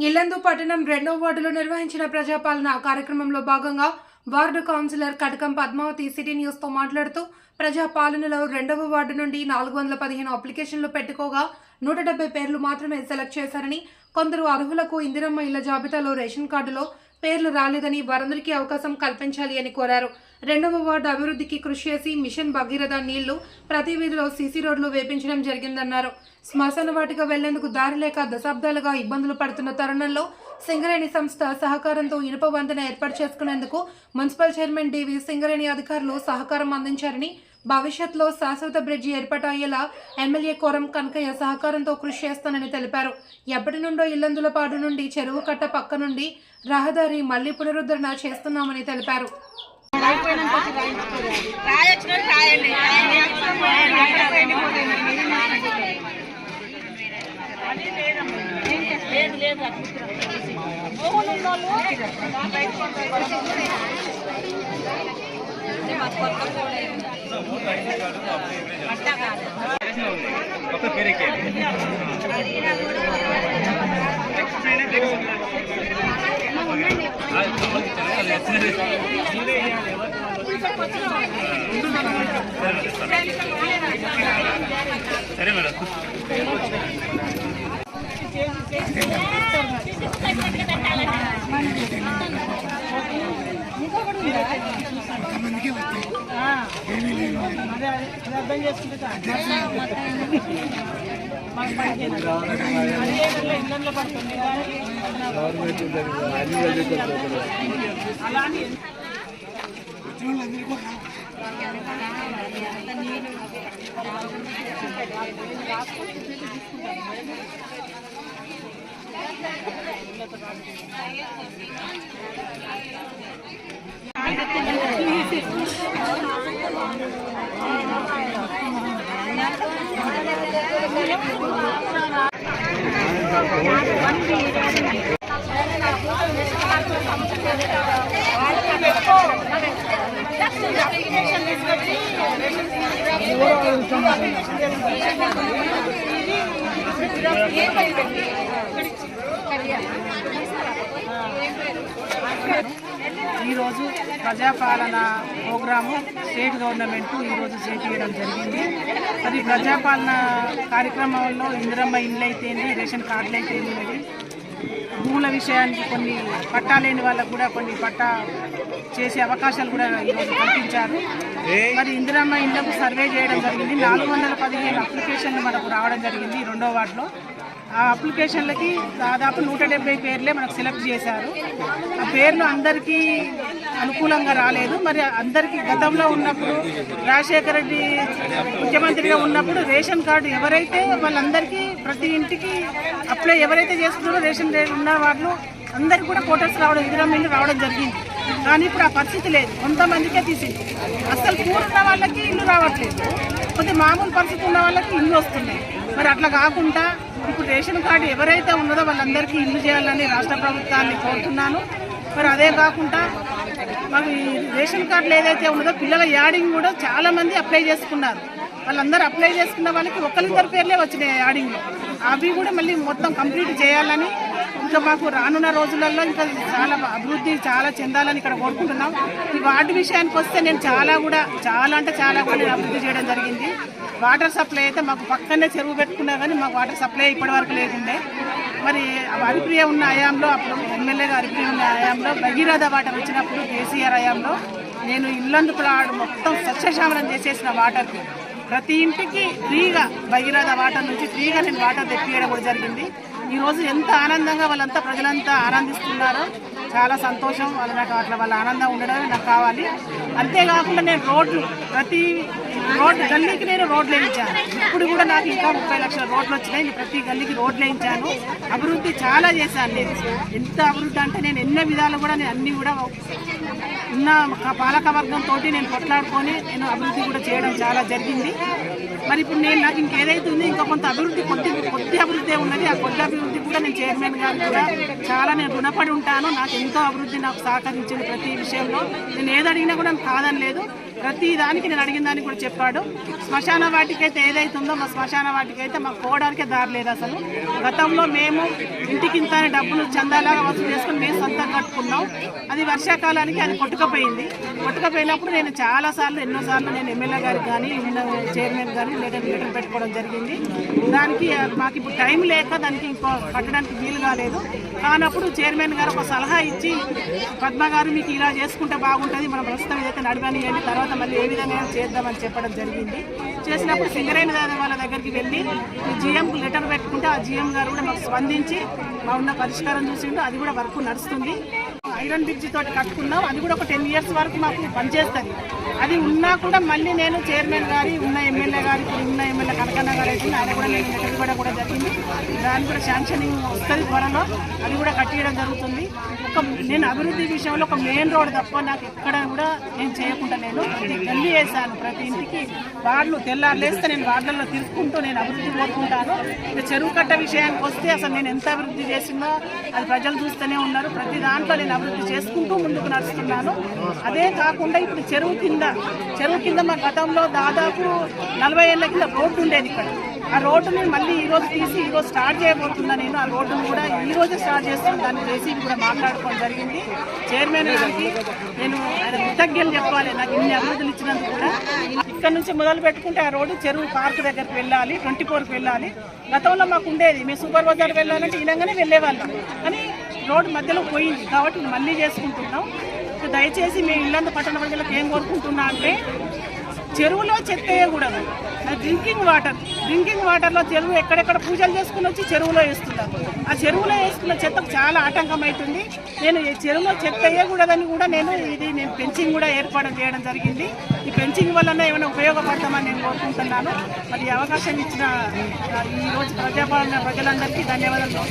ఇల్లందు పట్టణం రెండో వార్డులో నిర్వహించిన ప్రజాపాలన కార్యక్రమంలో భాగంగా ward councillor Katakam Padmavathi city న్యూస్తో మాట్లాడుతూ ప్రజాపాలనలో రెండవ వార్డు నుండి నాలుగు వందల పదిహేను అప్లికేషన్లు పెట్టుకోగా నూట డెబ్బై పేర్లు మాత్రమే సెలెక్ట్ చేశారని కొందరు అర్హులకు ఇందిరమ్మ ఇళ్ళ జాబితాలో రేషన్ కార్డులో పేర్లు రాలేదని వారందరికీ అవకాశం కల్పించాలి అని కోరారు. రెండవ వార్డు అభివృద్ధికి కృషి చేసి మిషన్ భగీరథ నీళ్ళు ప్రతి వీధిలో సీసీ రోడ్లు వేపించడం జరిగిందన్నారు. శ్మశాన వాటిగా వెళ్ళేందుకు దారి లేక దశాబ్దాలుగా ఇబ్బందులు పడుతున్న తరుణంలో సింగరేణి సంస్థ సహకారంతో ఇనుప వంతెన ఏర్పాటు చేసుకునేందుకు మున్సిపల్ చైర్మన్ డివి సింగరేణి అధికారులు సహకారం అందించారని భవిష్యత్తులో శాశ్వత బ్రిడ్జి ఏర్పాటు అయ్యేలా ఎమ్మెల్యే కోరం కనకయ్య సహకారంతో కృషి చేస్తానని తెలిపారు. ఎప్పటి నుండో ఇల్లందులపాడు నుండి చెరువు కట్ట పక్క నుండి రహదారి మళ్ళీ పునరుద్ధరణ చేస్తున్నామని తెలిపారు. లేదు లేదు కొత్త పేరుకే సరే మేడం. అర్థం చేసుకుంటే ఇళ్ళల్లో పడుతుంది అలాంటి ఈరోజు ప్రజాపాలన ప్రోగ్రాము స్టేట్ గవర్నమెంట్ ఈరోజు చేపించడం జరిగింది. అది ప్రజాపాలన కార్యక్రమంలో ఇందిరమ్మ ఇండ్లు అయితేంది రేషన్ కార్డులు అయితేంది భూముల విషయానికి కొన్ని పట్టా లేని వాళ్ళకు కూడా కొన్ని పట్టా చేసే అవకాశాలు కూడా ఈరోజు కల్పించారు. మరి ఇందిరమ్మ ఇండ్లకు సర్వే చేయడం జరిగింది. నాలుగు వందల పదిహేను అప్లికేషన్లు మనకు రావడం జరిగింది రెండో వార్డులో. ఆ అప్లికేషన్లకి దాదాపు నూట డెబ్బై పేర్లే మనకు సెలెక్ట్ చేశారు. ఆ పేర్లు అందరికీ అనుకూలంగా రాలేదు. మరి అందరికీ గతంలో ఉన్నప్పుడు రాజశేఖర రెడ్డి ముఖ్యమంత్రిగా ఉన్నప్పుడు రేషన్ కార్డు ఎవరైతే వాళ్ళందరికీ ప్రతి ఇంటికి అప్లై ఎవరైతే చేసుకున్నారో రేషన్ ఉన్న వాళ్ళు అందరికీ కూడా కోటర్స్ రావడం ఇందిరామిల్లు రావడం జరిగింది. కానీ ఇప్పుడు ఆ పరిస్థితి లేదు. కొంతమందికే తీసింది. అసలు పూర్ణ వాళ్ళకి ఇల్లు రావట్లేదు. కొద్ది మామూలు పరిస్థితి ఉన్న వాళ్ళకి ఇల్లు వస్తున్నాయి. మరి అట్లా కాకుండా ఇప్పుడు రేషన్ కార్డు ఎవరైతే ఉన్నదో వాళ్ళందరికీ ఇల్లు చేయాలని రాష్ట్ర ప్రభుత్వాన్ని కోరుతున్నాను. మరి అదే కాకుండా మాకు ఈ రేషన్ కార్డులు ఏదైతే ఉన్నదో పిల్లల యాడింగ్ కూడా చాలా మంది అప్లై చేసుకున్నారు. వాళ్ళందరూ అప్లై చేసుకున్న వాళ్ళకి ఒకరిద్దరు పేర్లే వచ్చినాయి యాడింగ్లో. అవి కూడా మళ్ళీ మొత్తం కంప్లీట్ చేయాలని ఇంకా మాకు రానున్న రోజులలో ఇంకా చాలా అభివృద్ధి చాలా చెందాలని ఇక్కడ కోరుకుంటున్నాం. ఈ వార్డు విషయానికి వస్తే నేను చాలా కూడా చాలా అంటే చాలా కూడా నేను అభివృద్ధి చేయడం జరిగింది. వాటర్ సప్లై అయితే మాకు పక్కనే చెరువు పెట్టుకున్నా కానీ మాకు వాటర్ సప్లై ఇప్పటి వరకు లేకుండే. మరి హరిప్రియ ఉన్న హయాంలో అప్పుడు ఎమ్మెల్యేగా హరిప్రియ ఉన్న హయాంలో భగీరథ వాటర్ వచ్చినప్పుడు కేసీఆర్ హయాంలో నేను ఇల్లందు ఇల్లందుకు మొత్తం సస్యశ్యామలం చేసేసిన వాటర్కి ప్రతి ఇంటికి ఫ్రీగా భగీరథ వాటర్ నుంచి ఫ్రీగా నేను వాటర్ తెప్పియడం కూడా జరిగింది. ఈ రోజు ఎంత ఆనందంగా వాళ్ళంతా ప్రజలంతా ఆనందిస్తున్నారో చాలా సంతోషం వాళ్ళ నాకు అట్లా వాళ్ళ ఆనందం ఉండడమే నాకు కావాలి. అంతేకాకుండా నేను రోడ్లు ప్రతి రోడ్లు గల్లీకి నేను రోడ్లు వేయించాను ఇప్పుడు కూడా నాకు ఇంకా ముప్పై లక్షల రోడ్లు వచ్చినాయి. నేను ప్రతి గల్లీకి రోడ్లు వేయించాను అభివృద్ధి చాలా చేశాను నేను. ఎంత అభివృద్ధి అంటే నేను ఎన్నో విధాలు కూడా నేను అన్నీ కూడా ఉన్న క- పాలక వర్గంతో నేను కొట్లాడుకొని నేను అభివృద్ధి కూడా చేయడం చాలా జరిగింది. మరి ఇప్పుడు నేను నాకు ఇంకేదైతే ఉందో ఇంకా కొంత అభివృద్ధి కొద్ది కొద్ది అభివృద్ధి ఉన్నది. ఆ కొద్ది అభివృద్ధి కూడా నేను చైర్మన్ గారు కూడా చాలా నేను రుణపడి ఉంటాను. నాకు ఎంతో అభివృద్ధి నాకు సహకరించింది ప్రతి విషయంలో. నేను ఏది అడిగినా కూడా నాకు కాదని లేదు. ప్రతి దానికి నేను అడిగిన దానికి కూడా చెప్పాడు. శ్మశాన వాటికి అయితే ఏదైతే ఉందో మా శ్మశాన వాటికి అయితే మాకు పోవడానికే దారి లేదు అసలు. గతంలో మేము ఇంటికి ఇంత డబ్బులు చందాలాగా వసూలు చేసుకుని మేము సొంతంగా కట్టుకున్నాం. అది వర్షాకాలానికి అది కొట్టుకపోయింది. కొట్టుకపోయినప్పుడు నేను చాలా సార్లు ఎన్నో సార్లు నేను ఎమ్మెల్యే గారికి కానీ చైర్మన్ కానీ లేదా లీటర్ పెట్టుకోవడం జరిగింది. దానికి మాకు ఇప్పుడు టైం లేక దానికి ఇంకో కట్టడానికి వీలు కాలేదు. కానప్పుడు చైర్మన్ గారు ఒక సలహా ఇచ్చి పద్మ గారు మీకు ఇలా చేసుకుంటే బాగుంటుంది మనం ప్రస్తుతం ఏదైతే నడవనియండి తర్వాత మళ్ళీ ఏ విధంగా చేద్దామని చెప్పడం జరిగింది. చేసినప్పుడు సింగరేణి గారి వాళ్ళ దగ్గరికి వెళ్ళి జిఎంకు లెటర్ పెట్టుకుంటే ఆ జిఎం గారు కూడా మాకు స్పందించి మా ఉన్న పరిష్కారం చూసిండు. అది కూడా వర్క్ నడుస్తుంది. ఐరన్ బ్రిడ్జ్ తోటి కట్టుకున్నాం. అది కూడా ఒక టెన్ ఇయర్స్ వరకు మాకు పనిచేస్తుంది. అది ఉన్నా కూడా మళ్ళీ నేను చైర్మన్ గారి ఉన్న ఎమ్మెల్యే గారి ఇప్పుడు ఉన్న ఎమ్మెల్యే కనకన్న గారు అయితే ఆయన కూడా నేను లెటర్ కూడా జరిగింది. దాని కూడా శాంక్షనింగ్ వస్తుంది త్వరలో. అది కూడా కట్టియడం జరుగుతుంది. ఒక నేను అభివృద్ధి విషయంలో ఒక మెయిన్ రోడ్ తప్ప నాకు ఎక్కడ కూడా నేను చేయకుండా నేను ప్రతి గల్లీ వేసాను ప్రతి ఇంటికి వార్డులు తెల్లారు లేస్తే నేను వార్డులలో తిరుక్కుంటూ నేను అభివృద్ధి కోరుకుంటాను. ఇక చెరువు కట్ట విషయానికి వస్తే అసలు నేను ఎంత అభివృద్ధి చేసిందో అది ప్రజలు చూస్తూనే ఉన్నారు. ప్రతి దాంట్లో నేను అభివృద్ధి చేసుకుంటూ ముందుకు నడుస్తున్నాను. అదే కాకుండా ఇప్పుడు చెరువు కింద చెరువు కింద మా గతంలో దాదాపు నలభై ఏళ్ళ కింద రోడ్డు ఉండేది ఇక్కడ. ఆ రోడ్డుని మళ్ళీ ఈరోజు తీసి ఈరోజు స్టార్ట్ చేయబోతున్నా నేను. ఆ రోడ్డును కూడా ఈ రోజే స్టార్ట్ చేస్తాను దాన్ని చేసి కూడా మాట్లాడుకోవడం జరిగింది. చైర్మన్ గారికి నేను ఆయన కృతజ్ఞతలు చెప్పాలి. నాకు ఇన్ని అభివృద్ధులు ఇచ్చినందుకు కూడా. ఇక్కడ నుంచి మొదలు పెట్టుకుంటే ఆ రోడ్డు చెరువు పార్క్ దగ్గరికి వెళ్ళాలి ట్వంటీ ఫోర్కి వెళ్ళాలి. గతంలో మాకు ఉండేది. మేము సూపర్ బజార్ వెళ్ళాలంటే ఇలాగనే వెళ్ళేవాళ్ళం. కానీ రోడ్డు మధ్యలో పోయింది. కాబట్టి మళ్ళీ చేసుకుంటున్నాం. దయచేసి మీ ఇల్లందు పట్టణ ప్రజలకు ఏం కోరుకుంటున్నా అంటే చెరువులో చెత్త వేయకూడదు. డ్రింకింగ్ వాటర్ డ్రింకింగ్ వాటర్లో చెరువు ఎక్కడెక్కడ పూజలు చేసుకుని వచ్చి చెరువులో వేస్తున్నారు ఆ చెరువులో వేసుకున్న చెత్తకు చాలా ఆటంకం అవుతుంది నేను ఈ చెరువులో చెత్త వేయకూడదని కూడా నేను ఇది నేను పెంచింగ్ కూడా ఏర్పాటు చేయడం జరిగింది. ఈ పెంచింగ్ వలన ఏమైనా ఉపయోగపడతామని నేను కోరుకుంటున్నాను. మరి అవకాశం ఇచ్చిన ఈరోజు ఈ రోజు ప్రజాపాలన ప్రజలందరికీ ధన్యవాదాలు.